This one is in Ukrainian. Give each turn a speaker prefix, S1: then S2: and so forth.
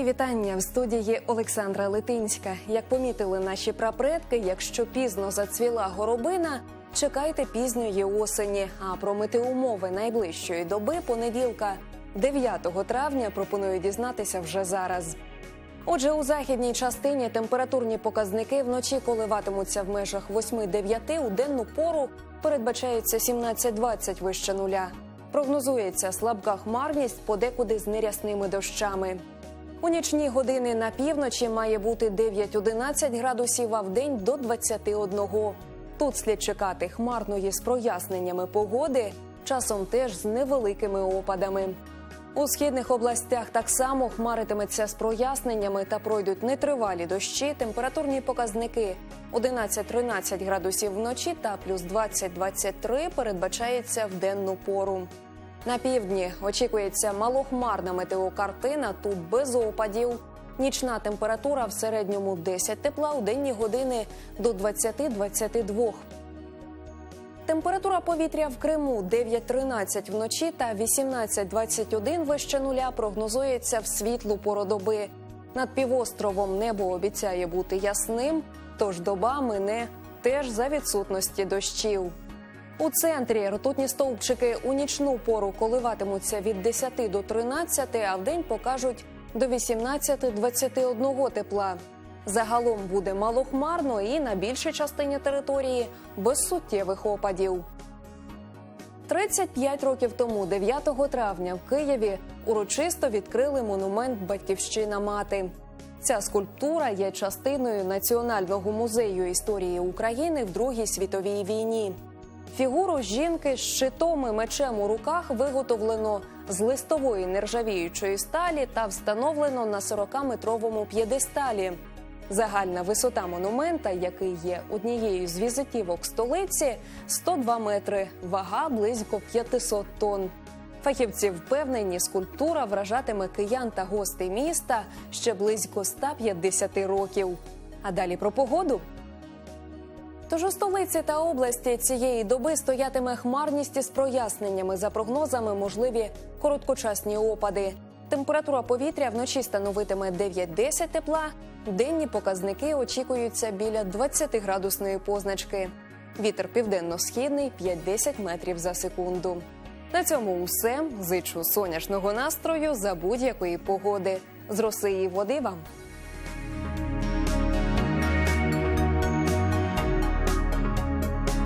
S1: Мої вітання в студії Олександра Литинська. Як помітили наші прапредки, якщо пізно зацвіла горобина, чекайте пізньої осені. А про метеумови найближчої доби понеділка, 9 травня, пропоную дізнатися вже зараз. Отже, у західній частині температурні показники вночі коливатимуться в межах 8-9, у денну пору передбачається 17-20 вище нуля. Прогнозується слабка хмарність подекуди з нерясними дощами. У нічні години на півночі має бути 9-11 градусів, а в день до 21. Тут слід чекати хмарної з проясненнями погоди, часом теж з невеликими опадами. У східних областях так само хмаритиметься з проясненнями та пройдуть нетривалі дощі. Температурні показники 11-13 градусів вночі та плюс 20-23 передбачається в денну пору. На півдні очікується малохмарна метеокартина, тут без опадів. Нічна температура в середньому 10 тепла, у денні години до 20-22. Температура повітря в Криму 9-13 вночі та 18-21 вище нуля прогнозується в світлу пору доби. Над півостровом небо обіцяє бути ясним, тож доба мине теж за відсутності дощів. У центрі ртутні стовпчики у нічну пору коливатимуться від 10 до 13, а в день покажуть до 18-21 тепла. Загалом буде малохмарно і на більшій частині території без суттєвих опадів. 35 років тому, 9 травня, в Києві урочисто відкрили монумент Батьківщина мати. Ця скульптура є частиною Національного музею історії України в Другій світовій війні. Фігуру жінки з щитом і мечем у руках виготовлено з листової нержавіючої сталі та встановлено на 40-метровому п'єдесталі. Загальна висота монумента, який є однією з візитівок столиці, 102 метри, вага близько 500 тонн. Фахівці впевнені, скульптура вражатиме киян та гостей міста ще близько 150 років. А далі про погоду. Тож у столиці та області цієї доби стоятиме хмарність із проясненнями. За прогнозами, можливі короткочасні опади. Температура повітря вночі становитиме 9-10 тепла. Денні показники очікуються біля 20 градусної позначки. Вітер південно-східний 5-10 метрів за секунду. На цьому усе. Зичу сонячного настрою за будь-якої погоди. З роси і води вам.